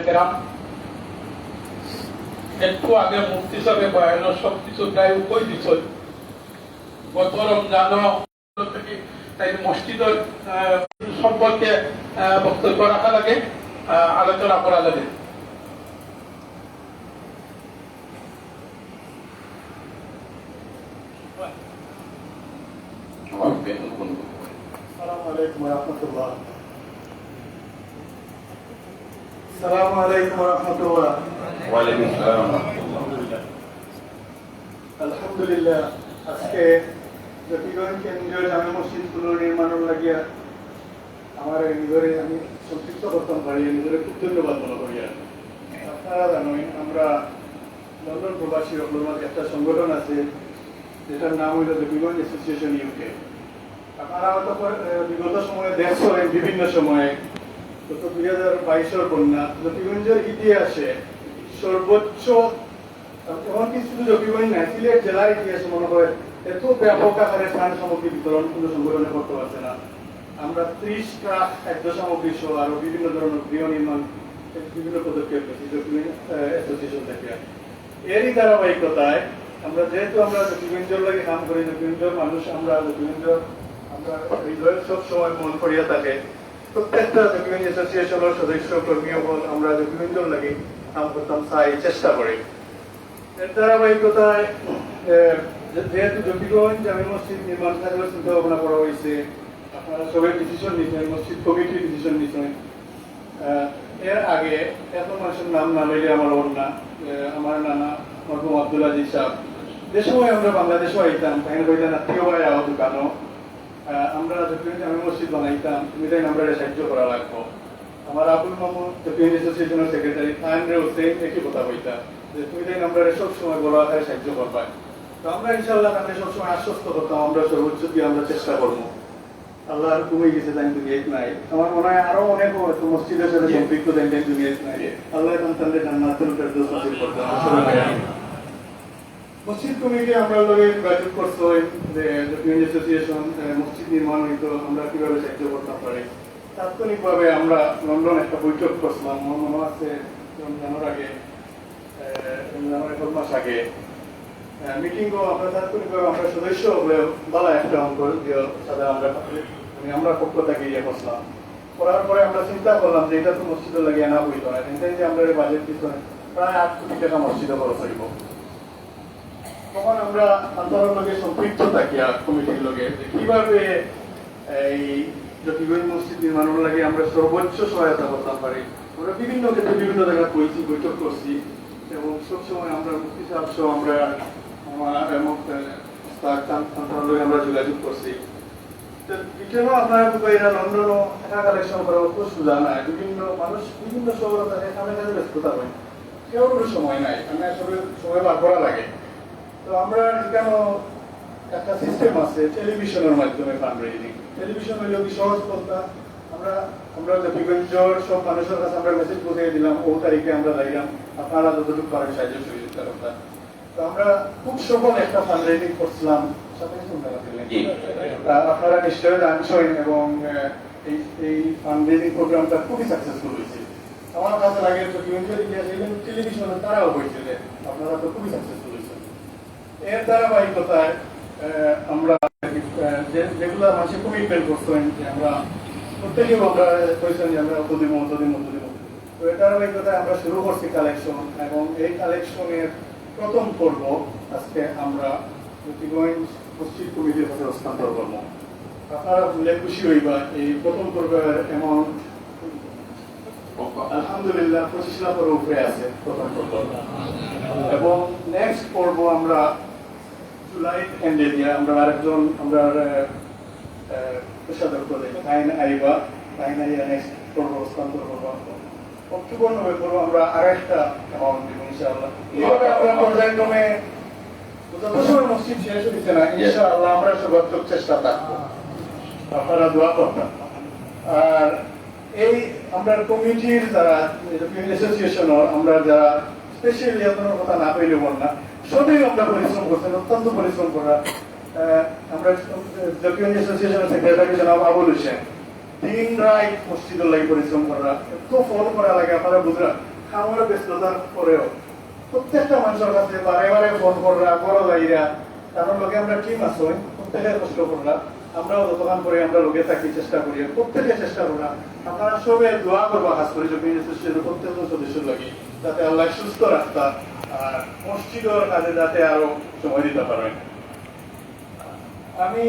কেরাম একটু আগে মুক্তি সাহেব বয়ান সবকিছু প্রায় কই দিছ গত রমজান থেকে তাই মসজিদের আহ, সম্পর্কে আহ, বক্তব্য রাখা লাগে আহ, আলোচনা করা লাগে السلام عليكم ورحمة الله السلام عليكم ورحمة الله ওয়ালাইকুম আসসালাম ওয়া রাহমাতুল্লাহ। আলহামদুলিল্লাহ আজকে জটিগঞ্জ কেন্দ্রীয় জামে মসজিদ পুনর্নির্মাণের লাগিয়া আমার নিজরে আমি সংক্ষিপ্ত করতাম পারি নিজরে খুব ধন্যবাদ মনে করি আর। আপনারা জানেন আমরা লন্ডন প্রবাসী রকমের একটা সংগঠন আছে যেটার নাম হইল জটিগঞ্জ অ্যাসোসিয়েশন ইউকে আপনারা হয়তো পর- আহ, বিগত সময়ে দেখছেন বিভিন্ন সময়ে গত দুই হাজার বাইশের বন্যা জটিগঞ্জের ইতিহাসে সর্বোচ্চ এমনকি শুধু জটিগঞ্জ নাই, সিলেট জেলার ইতিহাসে মনে হয় এত ব্যাপক আকারে ত্রাণ সামগ্রী বিতরণ কোনো সংগঠনে করতে পারছে না। আমরা ত্রিশ ট্রাক খাদ্য সামগ্রী সহ আরও বিভিন্ন ধরনের গৃহ নির্মাণ বিভিন্ন পদক্ষেপ নিয়েছি জটিগঞ্জ অ্যাসোসিয়েশন থেকে। এরই ধারাবাহিকতায় আমরা যেহেতু আমরা জটিগঞ্জের লাগে কাম করি জটিগঞ্জের মানুষ, আমরা জটিগঞ্জ আমরা হৃদয়ের সব সময় মন করিয়া থাকে। প্রত্যেকটা জটিগঞ্জ অ্যাসোসিয়েশনের সদস্য কর্মী আমরা জটিগঞ্জের লাগে কাম করতাম চাই চেষ্টা করি। এর ধারাবাহিকতায় যেহেতু জটিগঞ্জ জামে মসজিদ নির্মাণ কাজের চিন্তা ভাবনা করা হয়েছে আপনারা সবাই ডিসিশন নিচ্ছেন মসজিদ কমিটি ডিসিশন নিচ্ছেন আহ, এর আগে এত মানুষের নাম না লইলে আমার আহ, আমার নানা মরহুম আব্দুল আজিজ সাহেব। যে সময় আমরা বাংলাদেশও আইতাম তাই কইতেন আত্মীয় ভাই আহ দোকানও আমরা যখন আমি মসজিদ বানাইতাম তুমি তাই আমরা সাহায্য করা লাগবো। আমার আবুল মাহমুদ জপিএন অ্যাসোসিয়েশনের সেক্রেটারি তাইনরে হোসেন একই কথা বইতা যে তুমি তাই আমরা সব সময় বড় আকারে সাহায্য করবা তো আমরা ইনশাআল্লাহ আমরা সবসময় আশ্বস্ত করতাম আমরা সর্বোচ্চ দিয়ে আমরা চেষ্টা করব। আল্লাহর কমে গেছে তাই দুনিয়ায় নাই। আমার মনে হয় আরও অনেক হয়তো মসজিদের সাথে সম্পৃক্ত তাই তাই দুনিয়ায় নাই আল্লাহ তাদের জান্নাতুল ফেরদৌস নসিব করতে মসজিদ কমিটি আমরা লগে যোগাযোগ করছ জপিএন অ্যাসোসিয়েশন মসজিদ নির্মাণ হইতো, আমরা কীভাবে সাহায্য করতে পারি? তাৎক্ষণিকভাবে আমরা লন্ডন একটা বৈঠক করছিলাম। আমার মনে আছে রমজানের আগে রমজানের এক মাস আগে। মিটিংও আমরা তাৎক্ষণিকভাবে আমরা সদস্য হলে বালা একটা অঙ্ক দিয়ে সাথে আমরা মানে আমরা পক্ষ থেকে ইয়ে করছিলাম। করার পরে আমরা চিন্তা করলাম যে এটা তো মসজিদে লাগিয়ে না হইতো না। কিন্তু যে আমরা বাজেট পিছনে প্রায় আট কোটি টাকা মসজিদে খরচ হইব। তখন আমরা আন্দোলন লগে সম্পৃক্ত থাকি কমিটির যে কীভাবে এই জটিগঞ্জ মসজিদ নির্মাণের লাগে আমরা সর্বোচ্চ সহায়তা করতে পারি। আমরা বিভিন্ন ক্ষেত্রে বিভিন্ন জায়গায় কইছি বৈঠক করছি এবং সবসময় আমরা মুক্তি সাহেব আমরা আমার যোগাযোগ করছি। ব্রিটেনও আপনার এরা লন্ডনও টাকা কালেকশন করা অত সুবিধা নাই। বিভিন্ন মানুষ বিভিন্ন শহর এখানে কাজে ব্যস্ততা হয়। কেউ সময় নাই। আমি আসলে সময় বার করা লাগে। তো আমরা কেন একটা সিস্টেম আছে টেলিভিশনের মাধ্যমে ফান্ড রেজিং টেলিভিশন হইলে কি সহজ পন্থা? আমরা আমরা জটিগঞ্জর সব মানুষের কাছে আমরা মেসেজ পৌঁছে দিলাম ও তারিখে আমরা যাইলাম আপনারা যতটুকু পারেন সাহায্য সহযোগিতা করতাম তো আমরা খুব সফল একটা ফান্ড রেজিং করছিলাম। আপনারা নিশ্চয়ই জানছেন এবং এই এই ফান্ড রেজিং প্রোগ্রামটা খুবই সাকসেসফুল হয়েছে। আমার কাছে লাগে ইতিহাসে টেলিভিশনে তারাও হয়েছে যে আপনারা তো খুবই সাকসেসফুল এর ধারাবাহিকতায় আমরা যেগুলো মানুষের কমিটমেন্ট করছেন যে আমরা প্রত্যেকেই আমরা করেছেন যে আমরা অত দিব অত তো এর ধারাবাহিকতায় আমরা শুরু করছি কালেকশন এবং এই কালেকশনের প্রথম পর্ব আজকে আমরা জ্যোতিগঞ্জ মসজিদ কমিটির কাছে হস্তান্তর করব। আপনারা বললে খুশি হইবা, এই প্রথম পর্বের অ্যামাউন্ট আলহামদুলিল্লাহ পঁচিশ লাখের উপরে আছে প্রথম পর্ব। এবং নেক্সট পর্ব আমরা জুলাই এন্ডে দিয়ে আমরা আরেকজন আমরা পেশাদার করে আইন আইবা আইন আইয়া নেক্সট পর্ব হস্তান্তর করব অক্টোবর নভেম্বর আমরা আরেকটা অ্যামাউন্ট দিব ইনশাআল্লাহ। এইভাবে আমরা পর্যায়ক্রমে যত সময় মসজিদ শেষ হচ্ছে না ইনশাআল্লাহ আমরা সর্বাত্মক চেষ্টা থাকব। আপনারা দোয়া করবেন। আর এই আমরা কমিটির যারা আমরা যারা স্পেশালি আপনার কথা না পেলে বল না সবই আমরা পরিশ্রম করছেন অত্যন্ত পরিশ্রম করা। আমরা জাতীয় অ্যাসোসিয়েশনের সেক্রেটারি জনাব আবুল হোসেন দিন রাত মসজিদের লাগি পরিশ্রম করা, এত ফোন করা লাগে, আপনারা বুঝরা খাওয়ার ব্যস্ততার পরেও প্রত্যেকটা মানুষের কাছে বারে বারে ফোন করা বড় যাইরা, কারণ লোকে আমরা টিম আছো প্রত্যেকে কষ্ট করা আমরাও যতক্ষণ করে আমরা লোকে থাকি চেষ্টা করি, প্রত্যেকে চেষ্টা করা আপনারা সবে দোয়া করবা, খাস করে জমি প্রত্যেকজন সদস্য লাগে। যাতে আল্লাহ সুস্থ রাস্তা আর মসজিদের কাজে যাতে আরও সময় দিতে পারেন আমি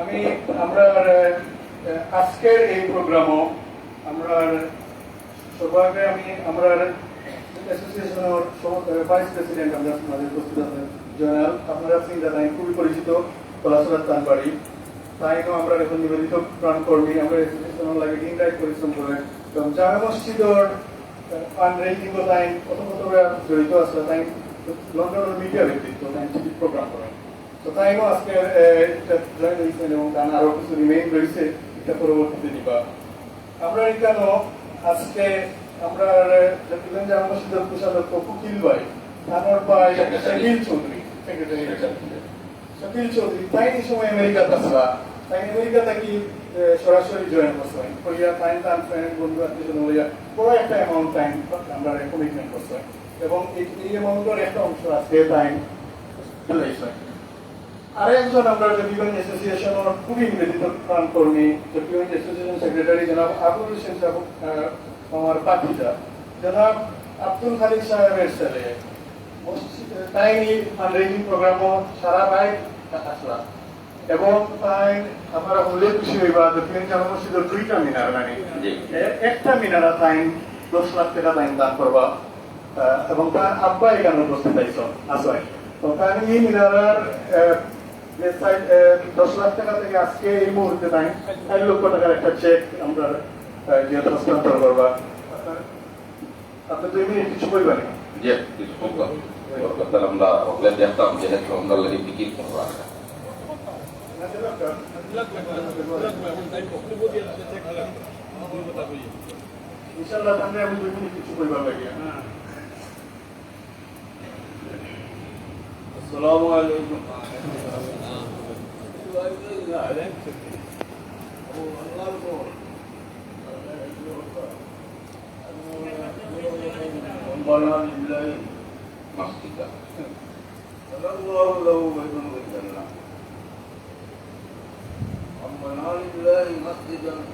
আমি আমরা আজকের এই প্রোগ্রামও আমরা সবাইকে আমি আমরা অ্যাসোসিয়েশনের ভাইস প্রেসিডেন্ট আমরা আমাদের উপস্থিত আছেন জয়নাল আপনারা সিং দাদা খুবই পরিচিত পলাশনাথ তানবাড়ি। তাইও আমরা এখন নিবেদিত প্রাণ কর্মী আমরা অ্যাসোসিয়েশনের লাগে দিন রাত পরিশ্রম করেন এবং জামে মসজিদর ফান্ড জড়িত আছে, তাই লন্ডনের মিডিয়া করেন তো তাইও আজকে এটা জয়েন কিছু রিমেইন রয়েছে, এটা পরবর্তীতে এখানে আজকে আমরা কোষাধ্যক্ষ কুকিল ভাই তানোর ভাই শাকিল চৌধুরী চৌধুরী, তাই এই সময় আমেরিকা আসলা তাই আমেরিকা থাকি সরাসরি জয়েন করছেন করিয়া টাইম টাইম ফ্রেন্ড বন্ধু, আত্মীয় লইয়া বড় একটা অ্যামাউন্ট টাইম আমরা কমিটমেন্ট করছেন এবং এই অ্যামাউন্টের একটা অংশ আজকে টাইম আরেকজন আমরা জকিগঞ্জ অ্যাসোসিয়েশনের খুবই নিবেদিত প্রাণ কর্মী জকিগঞ্জ অ্যাসোসিয়েশন সেক্রেটারি জনাব আবুল হোসেন সাহেব আমার পাঠিটা জনাব আব্দুল খালিক সাহেবের ছেলে। তাই ফান্ডরেজিং প্রোগ্রামও সারা রায় আসলা এবং তাই আমরা হলে খুশি হইবা জকিগঞ্জ জামা মসজিদের দুইটা মিনার মানে একটা মিনারা তাই দশ লাখ টাকা তাই দান করবা। এবং তার আব্বা এখানে উপস্থিত আইস আসয় তো তার এই মিনারার দশ লাখ টাকা থেকে আজকে এই মুহূর্তে তাই এক লক্ষ টাকার একটা চেক আমরা আহ, যে হস্তান্তর করবা। আপনি দুই মিনিট কিছু বলবেন? জি কিছু বললাম আমরা দেখতাম যেহেতু আমরা বিক্রি করলাম ইনশাল্লাহ তাহলে আমি দুই মিনিট কিছু বলবার লাগে হ্যাঁ আসসালামু আলাইকুম ربنا لله মাস্তিকা الله له بيت মসজিদুন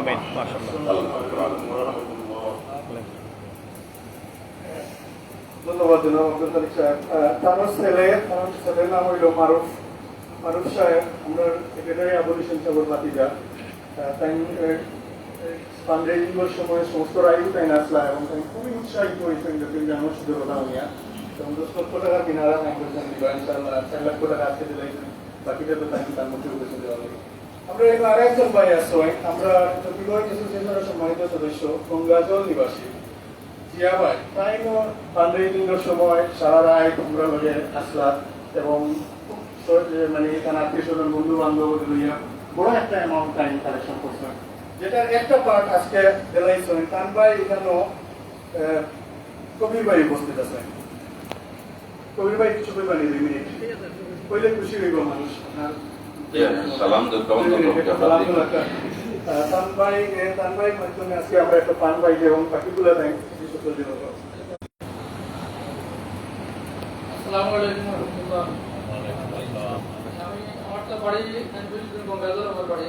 আমিন ধন্যবাদ জনাব আব্দুল খালিক ছেলে তার ছেলের নাম হইল মারুফ। মারুফ সাহেব, আমরা সেক্রেটারি আবলিশন সাহেবের ভাতিজা। তাই ফান্ডরেজিংয়ের সময় সমস্ত রায় তাই নাচলা এবং তাই খুবই উৎসাহিত হয়েছেন যখন জানো শুধু কথা হইয়া তখন দশ লক্ষ টাকা কিনারা নাই করেছেন ইনশাল্লাহ চার লক্ষ টাকা আজকে দিলে বাকিটা তো তাই তার মধ্যে উঠেছে দেওয়া আমরা এখানে আরেকজন ভাই আসছেন আমরা চট্টগ্রাম অ্যাসোসিয়েশনের সম্মানিত সদস্য, গঙ্গাজল নিবাসী। জিয়া ভাই তাই ফান্ডরেজিংয়ের সময় সারা রায় তোমরা লগে আসলা এবং মানে এখানে আত্মীয় স্বজন বন্ধু বান্ধব লইয়া বড় একটা অ্যামাউন্ট টাইম কালেকশন করছেন যেটার একটা পার্ট আজকে দিলাইছেন তান ভাই এখানেও কবির ভাই উপস্থিত আছেন কবির ভাই কিছু কইবা নি দুই মিনিট। কইলে খুশি হইব মানুষ, আপনার সালাম তো কেমন দুই মিনিট, করতে হবে? সালাম তো একটা, আহ, তান ভাই এ, তান ভাই মাধ্যমে আজকে আমরা একটা পান পাই এবং বাকিগুলো দেন সকল দিন আসসালামু আলাইকুম রহমতুল্লাহ। আমি আমার তো বাড়ি গঙ্গাধর আমার বাড়ি।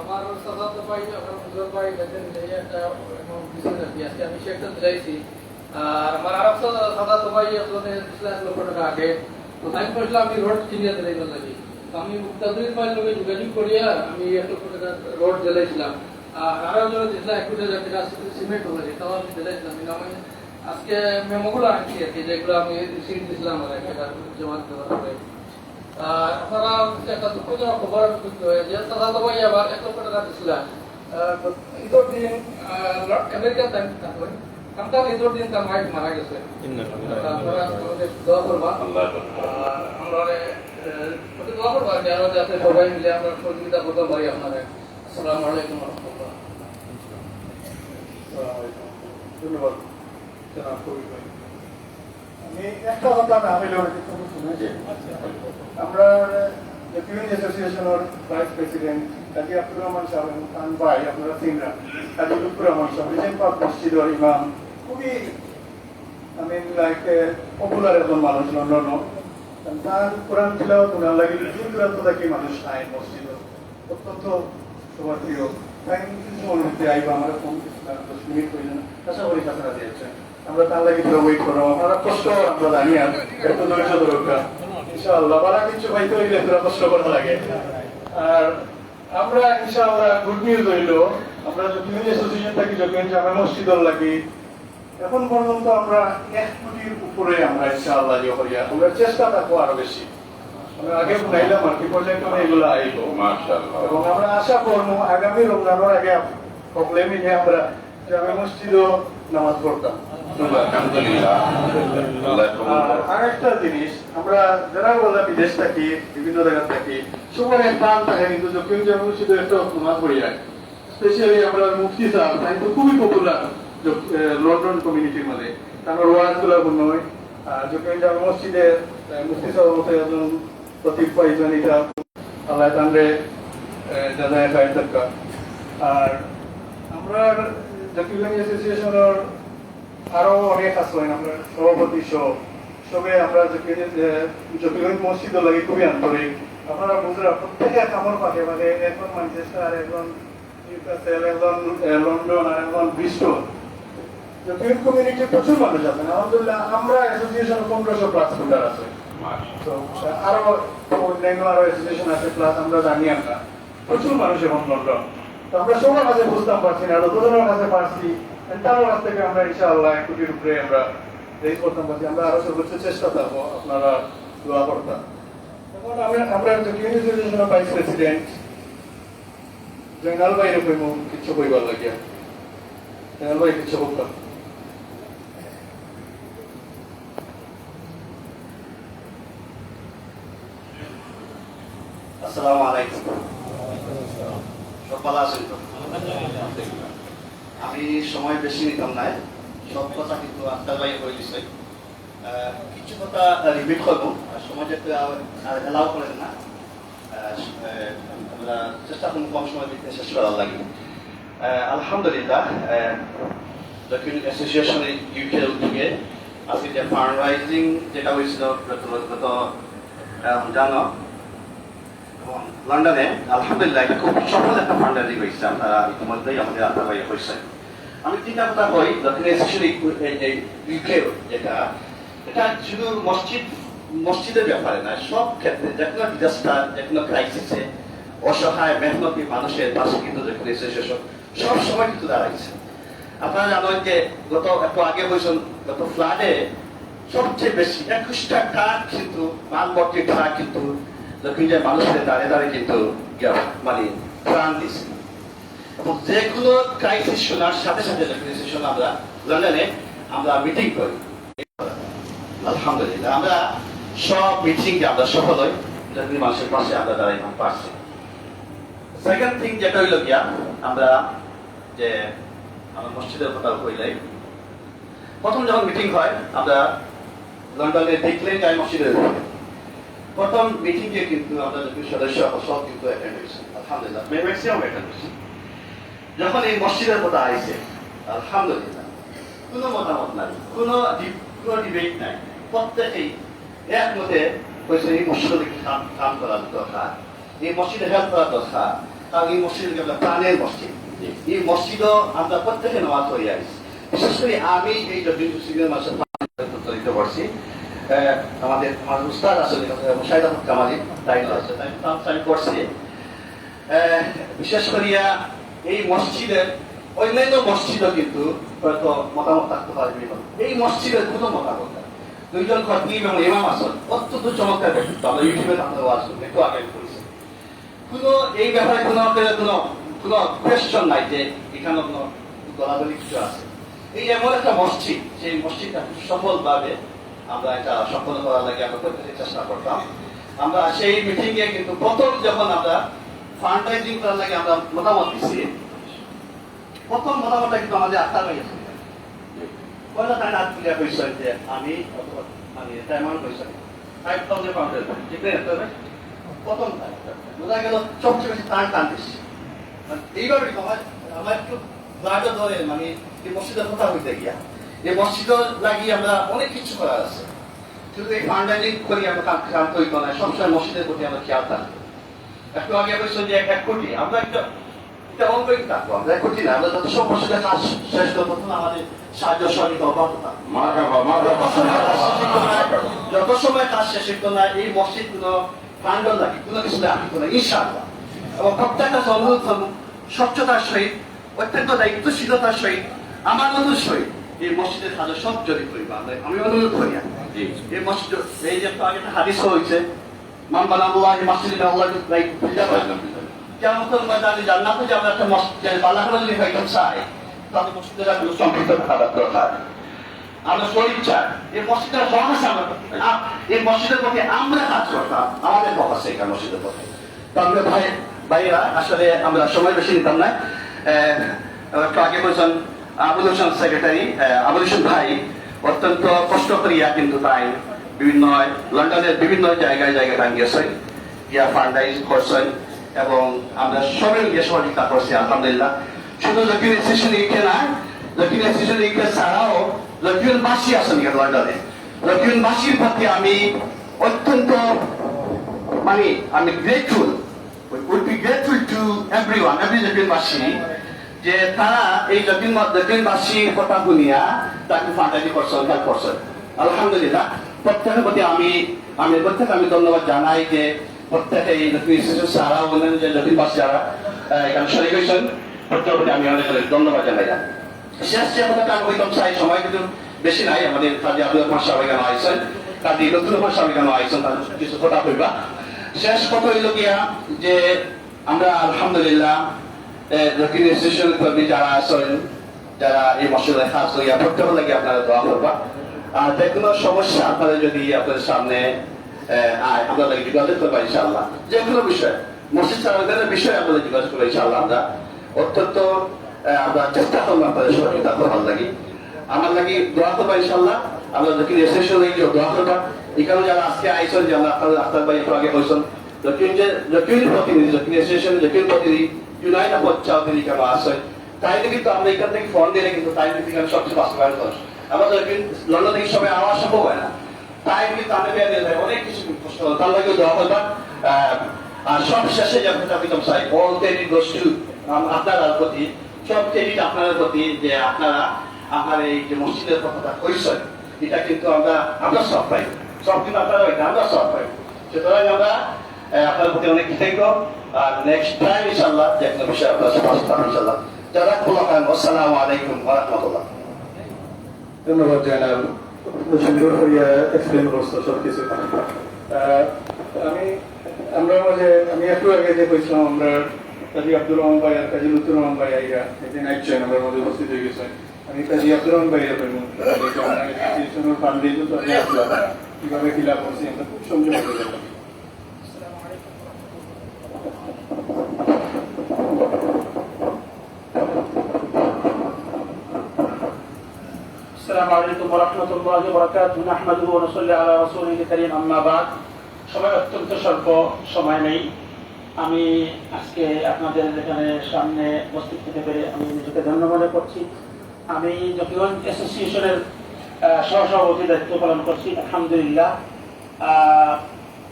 আমার সাদা তো পাই আমার পুজোর পাই এই একটা দিচ্ছেন আর কি। আজকে আমি সেটা দিলাইছি। আর আমার আর একটা সাদা তো পাই আসলে দিছিলাম এক লক্ষ টাকা আগে। তো টাইম পড়ছিল আমি রোড কিনে দিলাইবার লাগি। আমি মুক্তাদুল ভাইয়ের লগে যোগাযোগ করিয়া আমি এক লক্ষ টাকা রোড দিলাইছিলাম আর আরও জন দিছিলাম এক কোটি টাকা সিমেন্ট হলে তাও আমি দিলাইছিলাম কিন্তু আমি আজকে মেমোগুলো আনছি আর কি যেগুলো আমি রিসিভ দিছিলাম আর একটা জমা দেওয়ার পরে আর আপনারা একটা দুঃখজনক খবর হয় যে সাদা দবাই আবার এক লক্ষ টাকা দিছিলেন ঈদের দিন আমেরিকান টাইম থাকবেন কামটা ঈদের দিন তার মাইক মারা গেছে। আপনারা দোয়া করবা। আমরা প্রতি দোয়া করবা যে আরও যাতে সবাই মিলে আমরা সহযোগিতা করতে পারি আপনাদের। আসসালামু আলাইকুম রহমতুল্লাহ। ধন্যবাদ। আমি আপনারা আমি লাইক পপুলার একজন মানুষ লন্ডন তার কোরআন তিলাওয়াত ওনার লাগে দূর দূরান্ত থেকে মানুষ আয় মসজিদ। অত্যন্ত সবার প্রিয় তাই কিছু অনুভূতি আইবা আমরা ফোন মিনিট আশা করি আমরা তার লাগে পুরো ওয়েট কষ্ট আমরা জানি আর ধৈর্য দরকার ইনশাআল্লাহ বারা কিছু হইলে কষ্ট করা লাগে। আর আমরা ইনশাআল্লাহ গুড নিউজ আমরা যখন অ্যাসোসিয়েশন থাকি যখন জামা মসজিদর লাগি এখন পর্যন্ত আমরা এক কোটির উপরে আমরা ইনশাআল্লাহ ইয়ে করি। আমরা চেষ্টা থাকব আরও বেশি। আমরা আগে শুনাইলাম আর কি পর্যায়ক্রমে এগুলো আইব। এবং আমরা আশা করব আগামী রমজানের আগে প্রবলেমই আমরা জামে মসজিদও নামাজ পড়তাম। আরেকটা জিনিস আমরা যারা বলে বিদেশ থাকি বিভিন্ন জায়গা থাকি সবার প্রাণ থাকে কিন্তু যখন জামে মসজিদে একটা নামাজ পড়ি যায় স্পেশালি আমরা মুফতি সাহেব তাই তো খুবই পপুলার লন্ডন কমিউনিটির মধ্যে তার ওয়াজগুলা নয় আর যখন মসজিদে মুফতি সাহেব একজন প্রতীক পাইছেন এটা আল্লাহ তান্ডে জানায় খায় থাকা আর আমরা জাকির অ্যাসোসিয়েশনের আরও অনেক আসলেন আমরা সভাপতি সহ। সবে আমরা জকিগঞ্জ মসজিদ লাগে খুবই আন্তরিক। আপনারা বুঝরা, প্রত্যেকে কামড় পাকে মানে একজন ম্যানচেস্টার, একজন নিউক্যাসেল, একজন লন্ডন, আর একজন ব্রিস্টল। কমিউনিটি প্রচুর মানুষ আছেন আলহামদুলিল্লাহ আমরা অ্যাসোসিয়েশন পনেরোশো প্লাস আছে। তো আরও অন্যান্য আরও অ্যাসোসিয়েশন আছে প্লাস আমরা জানি আমরা। প্রচুর মানুষ লন্ডন তো আমরা সবার কাছে বুঝতাম পারছি না যতজনের কাছে পারছি। তার কাছ থেকে আমরা ইনশাআল্লাহ এক কোটির উপরে আমরা রেজ করতাম পারছি। আমরা আরও সর্বোচ্চ চেষ্টা থাকব আপনারা দোয়া করতাম। এখন আমরা আমরা ইউনিভার্সিটির ভাইস প্রেসিডেন্ট জয়নাল ভাই কইব কিছু কইবার লাগিয়া। জয়নাল ভাই কিছু বলতাম? আসসালামু আলাইকুম। সব ভালো আছেন তো? আমি সময় বেশি নিতাম নাই সব কথা কিন্তু আফতার ভাই হয়ে আহ, কিছু কথা রিপিট করব। আর সময় যেতে এলাও করেন না। আমরা চেষ্টা করব কম সময় দিতে শেষ করার লাগে। আলহামদুলিল্লাহ যখন অ্যাসোসিয়েশনের ইউকে উদ্যোগে আজকে যে ফান্ড রাইজিং যেটা হয়েছিল গত জানো লন্ডনে, আলহামদুলিল্লাহ খুব সফল একটা ফান্ডারি হয়েছে। আপনারা ইতিমধ্যেই আমাদের আত্মাবাই হয়েছে। আমি তিনটা কথা কই, দক্ষিণ ইউকে যেটা, এটা শুধু মসজিদ, মসজিদের ব্যাপারে না, সব ক্ষেত্রে, যে কোনো ডিজাস্টার যে কোনো ক্রাইসিসে অসহায়, মেহনতি মানুষের পাশে কিন্তু দক্ষিণ এশিয়া সব সময় কিন্তু দাঁড়াইছে। আপনারা জানেন যে গত একটু আগে হয়েছেন গত ফ্লাডে সবচেয়ে বেশি একুশটা ট্রাক কিন্তু মালবর্তী ট্রাক কিন্তু দক্ষিণের মানুষের দাঁড়িয়ে দাঁড়িয়ে কিন্তু মানে প্রাণ দিচ্ছে এবং যেগুলো ক্রাইসিস শোনার সাথে সাথে ক্রাইসিস শোনা, আমরা লন্ডনে আমরা মিটিং করি। আলহামদুলিল্লাহ, আমরা সব মিটিং আমরা সফল হই। দক্ষিণ মানুষের পাশে আমরা দাঁড়াই পারছি। সেকেন্ড থিং যেটা হইল গিয়া, আমরা যে আমার মসজিদের কথা কইলাই। প্রথম যখন মিটিং হয়, আমরা লন্ডনে দেখলেন যাই মসজিদের। প্রথম মিটিংয়ে কিন্তু যখন সদস্য সব কিন্তু অ্যাটেন্ড হয়েছে। আলহামদুলিল্লাহ। ম্যাক্সিমাম অ্যাটেন্ড হয়েছে। যখন এই মসজিদের কথা আইছে আলহামদুলিল্লাহ কোনো মতামত নাই কোনো ডিবেট নাই। প্রত্যেকেই একমতে হয়েছে এই মসজিদে কাম কাম করা দরকার? এই মসজিদে হেল্প করা দরকার? কারণ এই মসজিদ প্রাণের মসজিদ। এই মসজিদও আমরা প্রত্যেকে নামাজ পড়ে আইছি বিশেষ করে আমি এই মুসলিমের মাসে পারছি আহ, আমাদের আমার উস্তাদ আসলে মুশাহিদ আহমদ কামালি দায়িত্ব আছে আমি করছি। বিশেষ করিয়া এই মসজিদের অন্যান্য মসজিদও কিন্তু হয়তো মতামত থাকতে বিভিন্ন। এই মসজিদের কোনো মতামত। দুইজন খতিব এবং ইমাম আসন অত্যন্ত চমৎকার ব্যক্তিত্ব। আমরা ইউটিউবে আপনারা ওয়াজ একটু আগে করেছি। কোনো এই ব্যাপারে কোনো কোনো কোনো কোয়েশ্চন নাই যে এখানে কোনো দলাদলি কিছু আছে। এই এমন একটা মসজিদ সেই মসজিদটা খুব সফলভাবে আমরা এটা সম্পন্ন করার লাগে আমরা প্রত্যেকে চেষ্টা করতাম। আমরা সেই মিটিং এ কিন্তু প্রথম যখন আমরা ফান্ড রাইজিং করার লাগে আমরা মতামত দিচ্ছি প্রথম মতামতটা কিন্তু আমাদের আত্মার হয়ে গেছে। পয়লা তাই যে আমি মানে এটা এমন ফাইভ থাউজেন্ড পাউন্ডের ঠিক প্রথম বোঝা গেল সবচেয়ে বেশি টান বেশি মানে এইভাবে আমার আমার একটু ধরে মানে মসজিদের কথা হইতে গিয়া এই মসজিদ লাগিয়ে আমরা অনেক কিছু করার আছে। শুধু এই করি আমরা ক্রান্ত হইত না সবসময় মসজিদের প্রতি আমরা খেয়াল থাকব একটু আগে বলছেন যে এক এক কোটি আমরা একটা এটা থাকব আমরা এক কোটি না আমরা যত সব মসজিদের কাজ শেষ করব তখন আমাদের সাহায্য সহযোগিতা অব্যাহত যত সময় কাজ শেষ হইতো না এই মসজিদগুলো প্রাঙ্গল লাগে কোনো কিছু না ইনশাআল্লাহ। এবং প্রত্যেকটা অনুরোধ করব স্বচ্ছতার সহিত অত্যন্ত দায়িত্বশীলতার সহিত আমার অনুরোধ সহিত এই মসজিদের কাজে সব জড়িত হইবা আমি অনুরোধ করি এই মসজিদ এই যে আগে হাদিস হয়েছে মান বানাবুল্লাহ মসজিদ আল্লাহ লাইক কেমন ময়দানে জান্নাতে যে আমরা একটা মসজিদ আল্লাহ যদি হইতাম চাই তাহলে মসজিদের একটা সম্পৃক্ত থাকা দরকার। আমরা শরীর চাই এই মসজিদের হক আছে আমার এই মসজিদের প্রতি আমরা কাজ করতাম আমাদের হক আছে এখানে মসজিদের প্রতি তো আমরা ভাই ভাইরা আসলে আমরা সময় বেশি নিতাম না। আহ, একটু আগে বলছেন আবুল সেক্রেটারি আবুল ভাই অত্যন্ত কষ্ট করিয়া কিন্তু তাই বিভিন্ন লন্ডনের বিভিন্ন জায়গায় জায়গায় টান গেছেন গিয়া ফান্ডাইজ করছেন এবং আমরা সবাই মিলে সহযোগিতা করছি, আলহামদুলিল্লাহ। শুধু দক্ষিণ স্টেশন ইকে না দক্ষিণ স্টেশন ইকে ছাড়াও দক্ষিণবাসী আছেন লন্ডনে। দক্ষিণবাসীর প্রতি আমি অত্যন্ত মানে আমি grateful would be grateful to everyone every দক্ষিণবাসী যে তারা এই দক্ষিণ দক্ষিণবাসীর কথা শুনিয়া তাকে ফান্ডানি করছেন হেল্প করছেন আলহামদুলিল্লাহ, প্রত্যেকের প্রতি আমি আমি প্রত্যেক আমি ধন্যবাদ জানাই যে প্রত্যেকে এই দক্ষিণ ছাড়া অন্যান্য যে দক্ষিণবাসী যারা এখানে শরীর হয়েছেন, প্রত্যেকের প্রতি আমি অনেক অনেক ধন্যবাদ জানাই। শেষ যে কথাটা আমি হইতাম চাই সময় কিন্তু বেশি নাই। আমাদের কাজী আব্দুল রহমান সাহেব এখানে আইসেন কাজী নতুন রহমান সাহেব এখানে আইসেন তাদের কিছু কথা কইবা শেষ কথা হইল গিয়া যে আমরা আলহামদুলিল্লাহ দক্ষিণ স্টেশন কর্মী যারা আছেন যারা এই মসজিদে খাস হইয়া প্রত্যেক লাগে আপনারা দোয়া করবা। আর যে কোনো সমস্যা আপনাদের যদি আপনাদের সামনে লাগে যোগাযোগ করবা ইনশাআল্লাহ। যে কোনো বিষয়, মসজিদ চালানোর বিষয়ে আমাদের যোগাযোগ করব ইনশাআল্লাহ আমরা। অত্যন্ত আমরা চেষ্টা করব আপনাদের সহযোগিতা করবার লাগি। আমার লাগি দোয়া করবা ইনশাআল্লাহ। আমরা দক্ষিণ স্টেশন লাগি দোয়া করবা। এখানে যারা আজকে আইসন যে আমরা আপনাদের আক্তার ভাই আগে বলছেন দক্ষিণ যে দক্ষিণ প্রতিনিধি দক্ষিণ স্টেশন দক্ষিণ প্রতিনিধি ইউনাইট আহমদ চৌধুরী কেন আসেন তাইলে কিন্তু আমরা এখান থেকে ফোন দিলে কিন্তু তাই কিন্তু সবচেয়ে বাস্তবায়ন করে আমরা দক্ষিণ লন্ডন থেকে সবাই আওয়া সম্ভব হয় না। তাই কিন্তু আমি বের দিয়ে যায়। অনেক কিছু প্রশ্ন তার লাগে করবা আহ, আর সব শেষে যখন আমি তো চাই অল ক্রেডিট গোস টু আপনার প্রতি সব ক্রেডিট আপনার প্রতি যে আপনারা আমার এই যে মসজিদের কথাটা কইছেন এটা কিন্তু আমরা আমরা সব পাই। সব কিন্তু আপনারা আমরা সব পাই। সুতরাং আমরা আপনার প্রতি অনেক কৃতজ্ঞ। আর নেক্সট টাইম ইনশাল্লাহ যে কোনো বিষয়ে আপনার সাথে আসতাম ইনশাল্লাহ যারা খোলা খান আসসালামু আলাইকুম রাহমাতুল্লাহ ধন্যবাদ জানাব। সুন্দর করিয়া এক্সপ্লেন করছ সব কিছু আমি, আমরা মাঝে, আমি একটু আগে যে কইছিলাম, আমরা কাজী আব্দুর রহমান ভাই আর কাজী লুতুর রহমান ভাই আইয়া একদিন আইছেন আমার মধ্যে উপস্থিত হয়ে গেছেন আমি কাজী আব্দুর রহমান ভাই কইম ফান্ড দিয়ে তো কীভাবে ফিল করছি, আমরা খুব সংক্ষেপে আসসালামু আলাইকুম ওয়া রাহমাতুল্লাহি ওয়া বারাকাতুহু। নাহমাদুহু ওয়া নুসাল্লি আলা রাসূলিহি কারীম। সবাই অত্যন্ত স্বল্প, সময় নেই। আমি আজকে আপনাদের এখানে সামনে উপস্থিত হতে পেরে আমি নিজেকে ধন্য মনে করছি। আমি জকিগঞ্জ অ্যাসোসিয়েশনের সহসভাপতি দায়িত্ব পালন করছি, আলহামদুলিল্লাহ।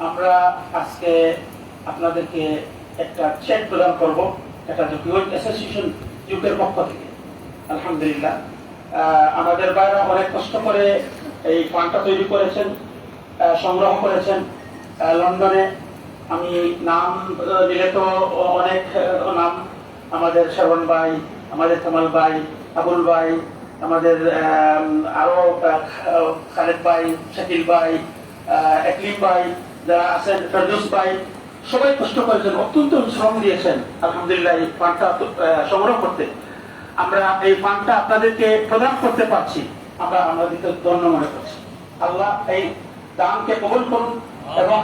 আমরা আজকে আপনাদেরকে একটা চেক প্রদান করব, একটা জকিগঞ্জ অ্যাসোসিয়েশন যুগের পক্ষ থেকে। আলহামদুলিল্লাহ। আমাদের বাইরা অনেক কষ্ট করে এই ফান্ডটা তৈরি করেছেন সংগ্রহ করেছেন। লন্ডনে আমি নাম নিলে তো অনেক নাম আমাদের শ্রবণ ভাই আমাদের কামাল ভাই আবুল ভাই আমাদের আম, আরও খালেদ ভাই শাকিল ভাই একলিম ভাই যারা আছেন ফেরদৌস ভাই সবাই কষ্ট করেছেন অত্যন্ত শ্রম দিয়েছেন আলহামদুলিল্লাহ এই ফান্ডটা সংগ্রহ করতে। আমরা এই ফান্ডটা আপনাদেরকে প্রদান করতে পারছি। আমরা আমাদেরকে ধন্য মনে করছি। আল্লাহ এই দানকে কবুল করুন এবং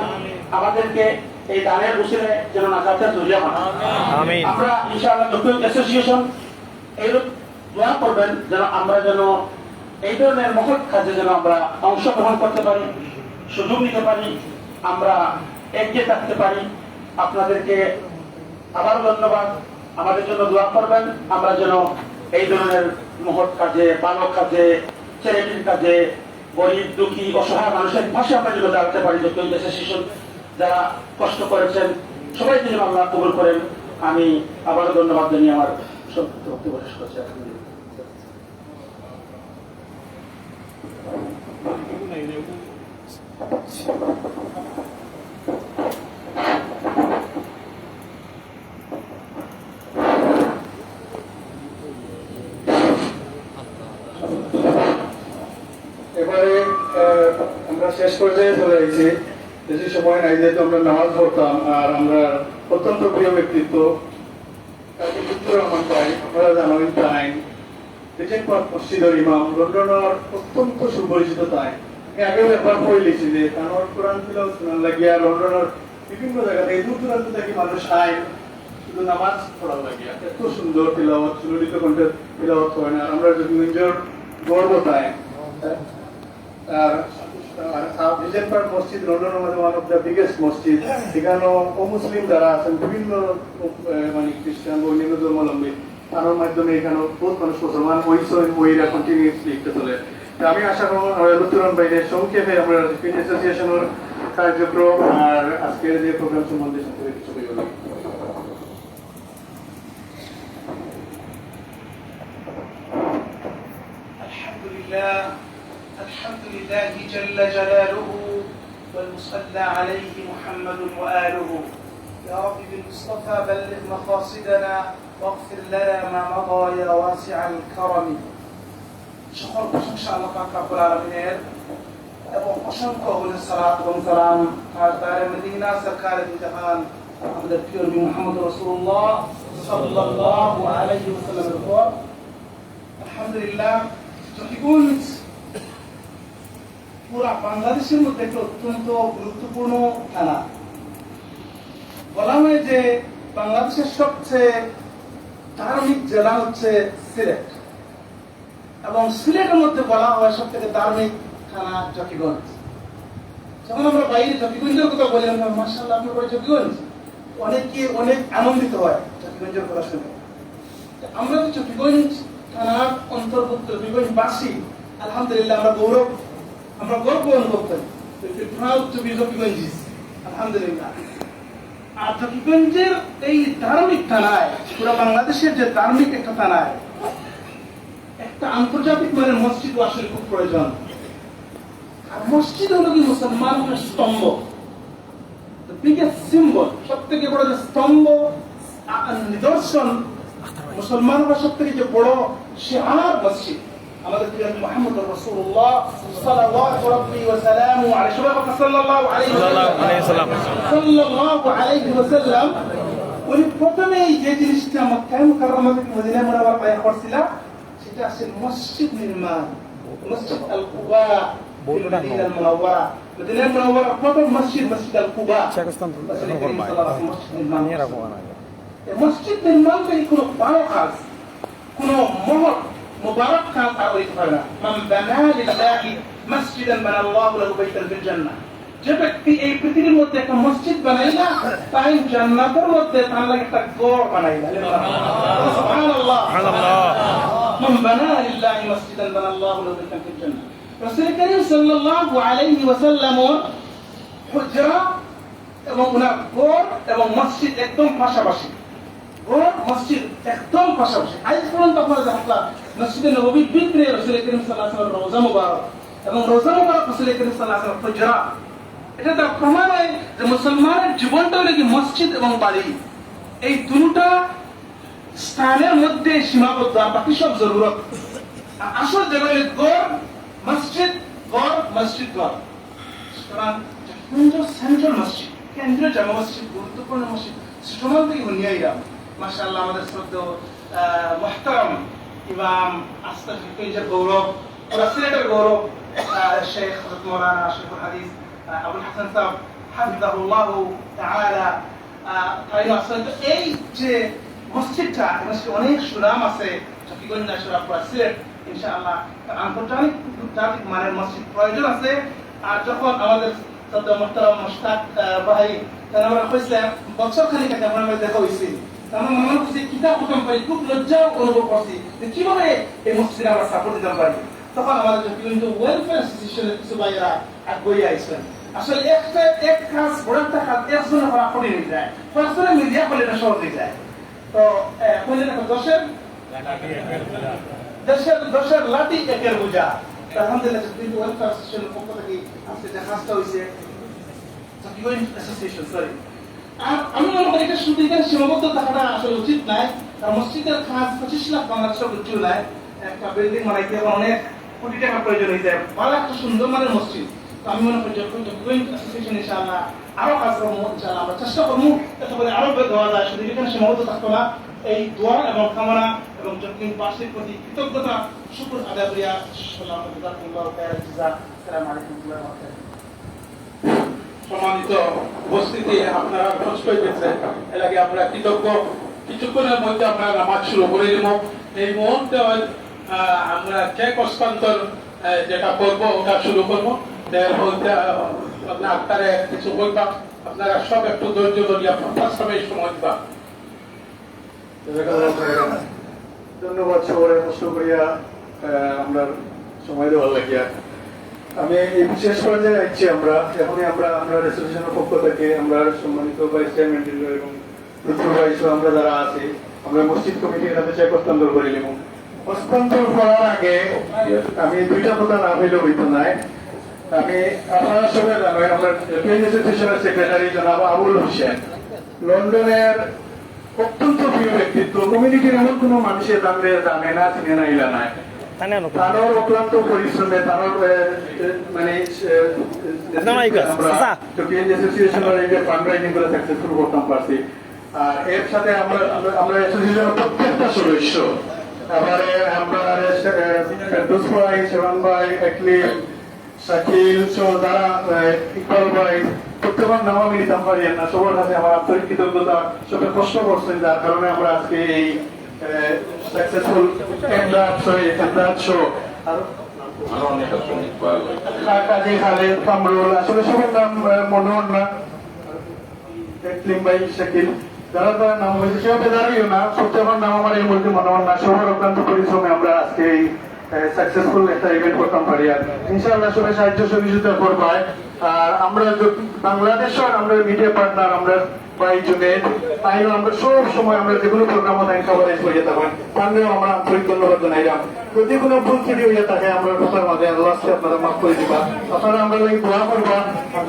আমাদেরকে এই দানের উচিলে যেন নাজাতের জড়িয়ে হন আমিন। আমরা ইনশাআল্লাহ ডক্টর অ্যাসোসিয়েশন এইরূপ দোয়া করবেন যেন আমরা যেন এই ধরনের মহৎ কাজে যেন আমরা অংশগ্রহণ করতে পারি সুযোগ নিতে পারি আমরা এগিয়ে থাকতে পারি। আপনাদেরকে আবার ধন্যবাদ। আমাদের জন্য দোয়া করবেন আমরা যেন এই ধরনের মহৎ কাজে ভালো কাজে চ্যারিটির কাজে, গরিব, দুঃখী, অসহায় মানুষের পাশে আমরা যেন দাঁড়াতে পারি, যত শিশু যারা কষ্ট করেছেন সবাইকে যেন আল্লাহ কবুল করেন আমি আবারও ধন্যবাদ জানিয়ে আমার সংক্ষিপ্ত বক্তব্য শেষ করছি আলহামদুলিল্লাহ। এবারে আহ, আমরা শেষ পর্যায়ে চলে এসেছি। বেশি সময় নাই, যেহেতু আমরা নামাজ পড়তাম, আর আমরা অত্যন্ত প্রিয় ব্যক্তিত্ব। রহমান ভাই, আপনারা জানেন তাই। রিজেন্ট মসজিদের ইমাম, লন্ডনের অত্যন্ত সুপরিচিত তাই। আমি আগেও একবার কই লিখছি যে কানোর কোরআন ছিল লাগিয়া লন্ডনের বিভিন্ন জায়গাতে দূর দূরান্ত থেকে মানুষ আয়। শুধু নামাজ পড়া লাগিয়া এত সুন্দর তিলাওয়াত, সুললিত কণ্ঠে তিলাওয়াত করেন আর আমরা যদি নিজের গর্ব তাই আর ইলেকট্রান মসজিদ London one of the biggest মসজিদ। সেখানেও অমুসলিম যারা আছেন, বিভিন্ন মানে খ্রিস্টান অন্যান্য ধর্মাবলম্বী তার মাধ্যমে এখানে বহুত মানুষ মুসলমান ওই ওইরা কন্টিনিউসলি লিখতে চলে। আমি আশা করব লুতুরন বাইরে সংক্ষেপে আমরা ক্রিকেট অ্যাসোসিয়েশনের কার্যক্রম আর আজকের যে প্রোগ্রাম সম্বন্ধে সাথে কিছু বলব। আলহামদুলিল্লাহ الحمد لله جل جلاله والمصلى عليه محمد وآله يا رب بالمصطفى بلغ مقاصدنا واغفر لنا ما مضى يا واسع الكرم সকল প্রশংসা আল্লাহ পাক রব্বুল আলামিনের এবং অসংখ্য হলে সালাত এবং সালাম তার তারে মদিনা সরকার জাহান আমাদের প্রিয় নবী মুহাম্মদ রাসূলুল্লাহ সাল্লাল্লাহু আলাইহি ওয়াসাল্লামের উপর আলহামদুলিল্লাহ জকিগঞ্জ পুরা বাংলাদেশের মধ্যে একটা অত্যন্ত গুরুত্বপূর্ণ থানা বলা হয় যে বাংলাদেশের সবচেয়ে ধার্মিক জেলা হচ্ছে সিলেট। এবং সিলেটের মধ্যে বলা হয় সব থেকে ধার্মিক থানা জকিগঞ্জ। যখন আমরা বাইরে জকিগঞ্জের কথা বলি, আমরা মার্শাল্লাহ আপনার বাড়ি জকিগঞ্জ। অনেকে অনেক আনন্দিত হয় জকিগঞ্জের কথা শুনে। আমরা তো চট্টগ্রাম থানার অন্তর্ভুক্ত চট্টগ্রামবাসী আলহামদুলিল্লাহ আমরা গৌরব আমরা গর্ব অনুভব করি। প্রাউড টু বি চট্টগ্রামজিস আলহামদুলিল্লাহ। আর চট্টগ্রামের এই ধার্মিক থানায়, পুরো বাংলাদেশের যে ধার্মিক একটা থানায়, একটা আন্তর্জাতিক মানের মসজিদ আসলে খুব প্রয়োজন। আর মসজিদ হলো কি মুসলমানের স্তম্ভ। বিগেস্ট সিম্বল সব থেকে বড় যে স্তম্ভ নিদর্শন মুসলমানরা সব থেকে যে বড় শিহার মসজিদ। আমাদের প্রিয় মোহাম্মদ রাসূলুল্লাহ সাল্লাল্লাহু রাব্বি ওয়া সালামু আলাইহি সবাই বলেন সাল্লাল্লাহু আলাইহি সাল্লাল্লাহু আলাইহি সাল্লাম। সাল্লাল্লাহু আলাইহি ওয়াসাল্লাম উনি প্রথমে এই যে জিনিসটা মক্কায় মুকাররমা থেকে মদিনা মুনাওয়ারা পায় করছিলেন সেটা আছে মসজিদ নির্মাণ মসজিদ আল কুবা বলবেন না। মদিনা মুনাওয়ারা মদিনা মুনাওয়ারা প্রথম মসজিদ মসজিদ আল কুবা পাকিস্তান রাসূল করিম সাল্লাল্লাহু আলাইহি ওয়াসাল্লাম মসজিদ নির্মাণ নিয়ে রাখব করছেন। না এই মসজিদ নির্মাণ করে কোনো ভালো কাজ কোনো মহৎ মুবারক খান তারা হইতে পারে না মান বানা লিল্লাহি মসজিদান বানাল্লাহু লাহু বাইতান ফিল জান্নাহ যে ব্যক্তি এই পৃথিবীর মধ্যে একটা মসজিদ বানাই না তাই জান্নাতের মধ্যে তার লাগে একটা গড় বানাই সুবহানাল্লাহ মান বানা লিল্লাহি মসজিদান বানাল্লাহু লাহু বাইতান ফিল জান্নাহ রাসূল করিম সাল্লাল্লাহু আলাইহি ওয়াসাল্লাম হুজরা এবং ওনার গড় এবং মসজিদ একদম পাশাপাশি। গড় মসজিদ একদম পাশাপাশি। আজ পর্যন্ত আপনারা মসজিদে নবীর ভিতরে রসুল করিম সাল্লাহ রোজা মুবারক এবং রোজা মুবারক রসুল করিম সাল্লাহ হুজরা এটা তার প্রমাণ হয় যে মুসলমানের জীবনটা হলো কি মসজিদ এবং বাড়ি। এই দুটা স্থানের মধ্যে সীমাবদ্ধ আর বাকি সব জরুরত। আসল জায়গা হলো গড়, মসজিদ গড় মসজিদ, গড়। সুতরাং সেন্ট্রাল মসজিদ, কেন্দ্রীয় জামা মসজিদ, গুরুত্বপূর্ণ মসজিদ সুতরাং থেকে হুনিয়াইরাম মাশাআল্লাহ আমাদের শ্রদ্ধ মহতারাম ইমাম আস্তাফ ফিকেজের গৌরব ওরা সিলেটের গৌরব শেখ হযরত মাওলানা শেখুল হাদিস আবুল হাসান সাহেব হাফিজাহুল্লাহ তাআলা তাই আসলে তো এই যে মসজিদটা মসজিদে অনেক সুনাম আছে চকিগঞ্জ নাসরাপুরা সিলেট ইনশাআল্লাহ আন্তর্জাতিক আন্তর্জাতিক মানের মসজিদ প্রয়োজন আছে। আর যখন আমাদের সদ্য মোহতারাম মুশতাক আহ, ভাই তারা আমরা কইছিলাম বছর খানিক আগে আমরা দেখা হয়েছিল আমরা মনে হচ্ছে কিতাব প্রথম পাই খুব লজ্জা অনুভব করছি। যে কীভাবে এই মসজিদে আমরা সাপোর্ট দিতে পারি তখন আমাদের কিন্তু ওয়েলফেয়ার অ্যাসোসিয়েশনের কিছু ভাইয়েরা আগ্রহী আইসলেন। আসলে একটা, এক কাজ বড় একটা কাজ একজনে করা কঠিন হয়ে যায়। পাঁচজনে মিলিয়া করলে এটা সহজ হয়ে যায়। তো কইলে দেখো দশের? দেশের, দশের লাঠি একের বোঝা। আলহামদুলিল্লাহ কিন্তু ওয়েলফেয়ার অ্যাসোসিয়েশনের পক্ষ থেকে আজকে যে কাজটা হয়েছে অ্যাসোসিয়েশন সরি আর আমি মনে করি এটা শুধু এখানে সীমাবদ্ধ থাকাটা আসলে উচিত নাই কারণ মসজিদের কাজ পঁচিশ লাখ বাংলাদেশের উজ্জ্বল নাই একটা বিল্ডিং বানাইতে এখন অনেক কোটি টাকা প্রয়োজন হয়েছে ভালো একটা সুন্দর মানের মসজিদ। তো আমি মনে করি যখন জয়েন্ট অ্যাসোসিয়েশন ইনশাআল্লাহ আরও কাজ করব ইনশাআল্লাহ আমরা চেষ্টা করব। যাতে করে আরও বের দেওয়া যায়। শুধু এখানে সীমাবদ্ধ থাকতো না এই দোয়া এবং কামনা এবং জকিম পার্সির প্রতি কৃতজ্ঞতা, শুক্র জাজাকুমুল্লাহ খাইরাল আসসালামু আলাইকুম ওয়া রাহমাতুল্লাহ। সম্মানিত উপস্থিতি আপনারা খোঁজ পেয়েছেন এর আগে আমরা কৃতজ্ঞ। কিছুক্ষণের মধ্যে আমরা নামাজ শুরু করে দিব। এই মুহূর্তে আমরা চেক হস্তান্তর যেটা করব, ওটা শুরু করব। আপনার কিছু বলবা। আপনারা সব একটু ধৈর্য ধরিয়া পাঁচ সময় সময় দিবা ধন্যবাদ সবাই কষ্ট করিয়া আমরা সময় দেওয়ার লাগিয়া। আমি এই বিশেষ পর্যায়ে আইছি আমরা এখনই আমরা আমরা পক্ষ থেকে আমরা সম্মানিত ভাইস চেয়ারম্যান এবং ভাইস আমরা যারা আছি আমরা মসজিদ চেক হস্তান্তর করে নিব হস্তান্তর করার আগে আমি দুইটা কথা না হইলেও হইতো নাই আমি আপনারা সবাই জানেন আমরা অ্যাসোসিয়েশনের সেক্রেটারি জনাব আবুল হোসেন। লন্ডনের অত্যন্ত প্রিয় ব্যক্তিত্ব কমিউনিটির এমন কোনো মানুষের জানবে জানে না চিনে না ইলা নাই। তানে আনো তারও অক্লান্ত পরিশ্রমে তারও মানে আপনার মাইক আছে, আমরা চাচা। টোকিয়ান অ্যাসোসিয়েশনের এই যে ফান্ড করে সাকসেসফুল করতাম পারছি। আর এর সাথে আমরা আমরা- অ্যাসোসিয়েশনের প্রত্যেকটা সদস্য তারপরে আমরা ফেরদৌস ভাই সেবান ভাই একলি শাকিল সহ যারা ইকবাল ভাই প্রত্যেকের নাম আমি নিতাম পারি না। সবার কাছে আমার আন্তরিক কৃতজ্ঞতা সবাই কষ্ট করছেন যার কারণে আমরা আজকে এই successful ender sorry ender show আর আরও অনেক আছে কাজী খালেদ কামরুল আসলে সবার নাম মনে হন না। ভাই শাকিল। যারা যারা নাম সেও বেদারিও না। নাম আমার এই মুহূর্তে মনে হন না। সবার পরিশ্রমে আমরা আজকে এই সাকসেসফুল একটা ইভেন্ট করতাম পারি। আর ইনশাআল্লাহ সবাই সাহায্য সহযোগিতা করবায় আর আমরা বাংলাদেশের আমরা মিডিয়া পার্টনার আমরা আমরা সব সময় আমরা যে কোনো প্রোগ্রাম তাই খাবারে থাকবেন তাহলেও আমরা আন্তরিক ধন্যবাদ জানাইলাম যদি কোনো ভুল ত্রুটি থাকে আমরা কথার মাঝে আল্লাহ আপনারা মাফ করে দিবা। আপনারা আমরা এই দোয়া করবা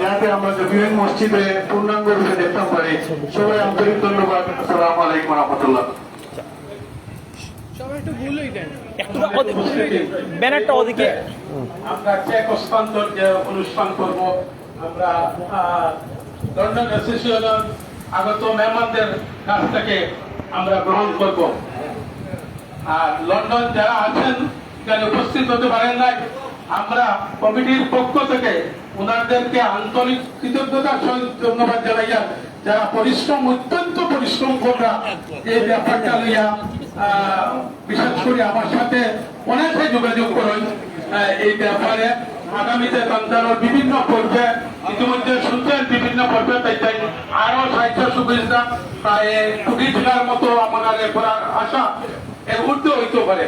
যাতে আমরা জমিয়ন মসজিদে পূর্ণাঙ্গ রূপে দেখতে পারি। সবাই আন্তরিক ধন্যবাদ। আসসালামু আলাইকুম রহমতুল্লাহ। ব্যানারটা ওদিকে। আমরা চেক হস্তান্তর যে অনুষ্ঠান করব। আমরা লন্ডন অ্যাসোসিয়েশনের আগত মেহমানদের কাছ থেকে আমরা গ্রহণ করব। আর লন্ডন যারা আছেন, এখানে উপস্থিত হতে পারেন নাই, আমরা কমিটির পক্ষ থেকে ওনাদেরকে আন্তরিক কৃতজ্ঞতার সহিত ধন্যবাদ জানাইয়া যারা পরিশ্রম, অত্যন্ত পরিশ্রম করা এই ব্যাপারটা লইয়া বিশেষ করে আমার সাথে অনেকে যোগাযোগ করেন এই ব্যাপারে আগামীতে বিভিন্ন পর্যায়ে ইতিমধ্যে শুনছেন বিভিন্ন পর্যায়ে আরও সাহিত্য সুবিধা প্রায় কুড়ি জেলার মতো আমাদের করার আশা এর ঊর্ধ্বে হইতে পারে।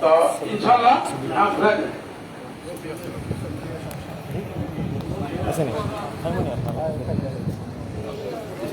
তো ইনশাল্লাহ আমরা এই